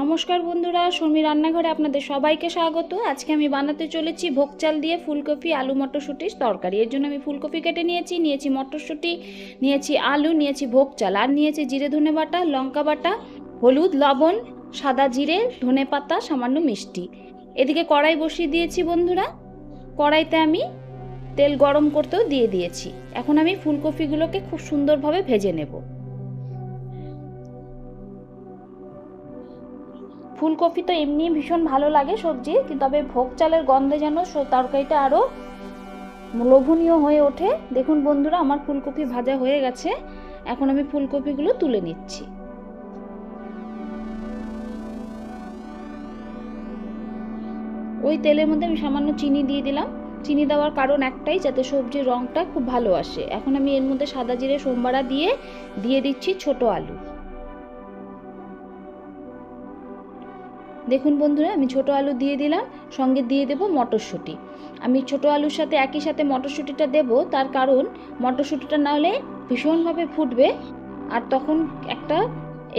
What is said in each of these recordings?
নমস্কার বন্ধুরা শর্মি রান্নাঘরে আপনাদের সবাইকে স্বাগত। আজকে আমি বানাতে চলেছি ভোগ চাল দিয়ে ফুলকপি, আলু, মটরশুঁটির তরকারি। এর জন্য আমি ফুলকপি কেটে নিয়েছি নিয়েছি মটরশুঁটি, নিয়েছি আলু, নিয়েছি ভোগ চাল, আর নিয়েছি জিরে ধনে বাটা, লঙ্কা বাটা, হলুদ, লবণ, সাদা জিরে, ধনে পাতা, সামান্য মিষ্টি। এদিকে কড়াই বসিয়ে দিয়েছি বন্ধুরা। কড়াইতে আমি তেল গরম করতেও দিয়ে দিয়েছি। এখন আমি ফুলকপিগুলোকে খুব সুন্দরভাবে ভেজে নেব। ফুলকপি তো এমনি ভীষণ ভালো লাগে সবজি, কিন্তু তবে ভোগ চালের গন্ধে যেন তরকারিটা আরও লোভনীয় হয়ে ওঠে। দেখুন বন্ধুরা, আমার ফুলকপি ভাজা হয়ে গেছে। এখন আমি ফুলকপিগুলো তুলে নিচ্ছি। ওই তেলের মধ্যে আমি সামান্য চিনি দিয়ে দিলাম। চিনি দেওয়ার কারণ একটাই, যাতে সবজির রঙটা খুব ভালো আসে। এখন আমি এর মধ্যে সাদা জিরে সোমবারা দিয়ে দিয়ে দিচ্ছি ছোট আলু। দেখুন বন্ধুরা, আমি ছোট আলু দিয়ে দিলাম, সঙ্গে দিয়ে দেব মটরশুঁটি। আমি ছোট আলুর সাথে একই সাথে মটরশুঁটিটা দেব, তার কারণ মটরশুঁটিটা না হলে ভীষণভাবে ফুটবে আর তখন একটা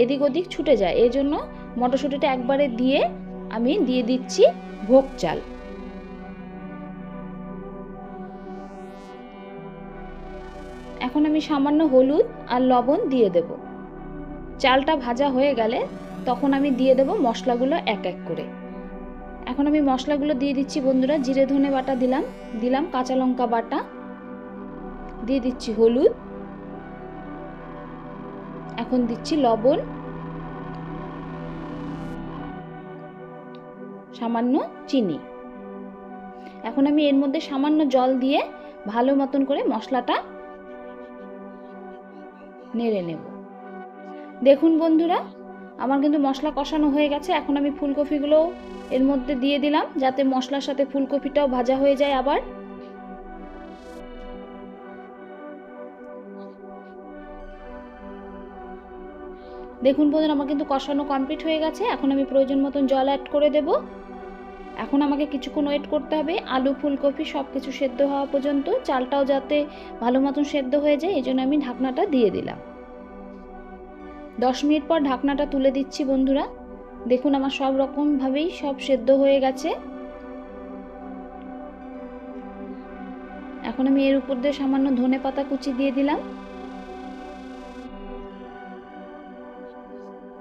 এদিক ওদিক ছুটে যায়। এই জন্য মটরশুঁটিটা একবারে দিয়ে আমি দিয়ে দিচ্ছি ভোগ চাল। এখন আমি সামান্য হলুদ আর লবণ দিয়ে দেব। চালটা ভাজা হয়ে গেলে তখন আমি দিয়ে দেব মশলাগুলো এক এক করে। এখন আমি মশলাগুলো দিয়ে দিচ্ছি বন্ধুরা, জিরে ধনে বাটা দিলাম দিলাম কাঁচা লঙ্কা বাটা, দিয়ে দিচ্ছি হলুদ, এখন দিচ্ছি লবণ, সামান্য চিনি। এখন আমি এর মধ্যে সামান্য জল দিয়ে ভালো মতন করে মশলাটা নেড়ে নেব। দেখুন বন্ধুরা আমার কিন্তু মশলা কষানো হয়ে গেছে, এখন আমি ফুলকপিগুলো এর মধ্যে দিয়ে দিলাম, যাতে মশলার সাথে ফুলকপিটাও ভাজা হয়ে যায় আবার। দেখুন বন্ধুরা, আমার কিন্তু কষানো কমপ্লিট হয়ে গেছে, এখন আমি প্রয়োজন মতন জল অ্যাড করে দেব। এখন আমাকে কিছুক্ষণ ওয়েট করতে হবে, আলু, ফুলকপি সব কিছু সেদ্ধ হওয়া পর্যন্ত, চালটাও যাতে ভালো মতন সেদ্ধ হয়ে যায়, এই জন্য আমি ঢাকনাটা দিয়ে দিলাম। দশ মিনিট পর ঢাকনাটা তুলে দিচ্ছি বন্ধুরা। দেখুন আমার সব রকমভাবেই সব সেদ্ধ হয়ে গেছে। এখন আমি এর উপর দিয়ে সামান্য ধনে পাতা কুচি দিয়ে দিলাম।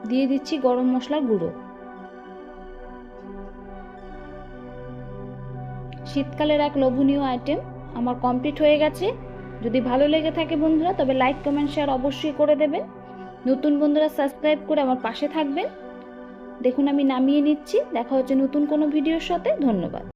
দিয়ে দিচ্ছি গরম মশলার গুঁড়ো। শীতকালের এক লোভনীয় আইটেম আমার কমপ্লিট হয়ে গেছে। যদি ভালো লেগে থাকে বন্ধুরা, তবে লাইক কমেন্ট শেয়ার অবশ্যই করে দেবেন। নতুন বন্ধুরা সাবস্ক্রাইব করে আমার পাশে থাকবেন। দেখুন আমি নামিয়ে নিচ্ছি। দেখা হচ্ছে নতুন কোনো ভিডিওর সাথে। ধন্যবাদ।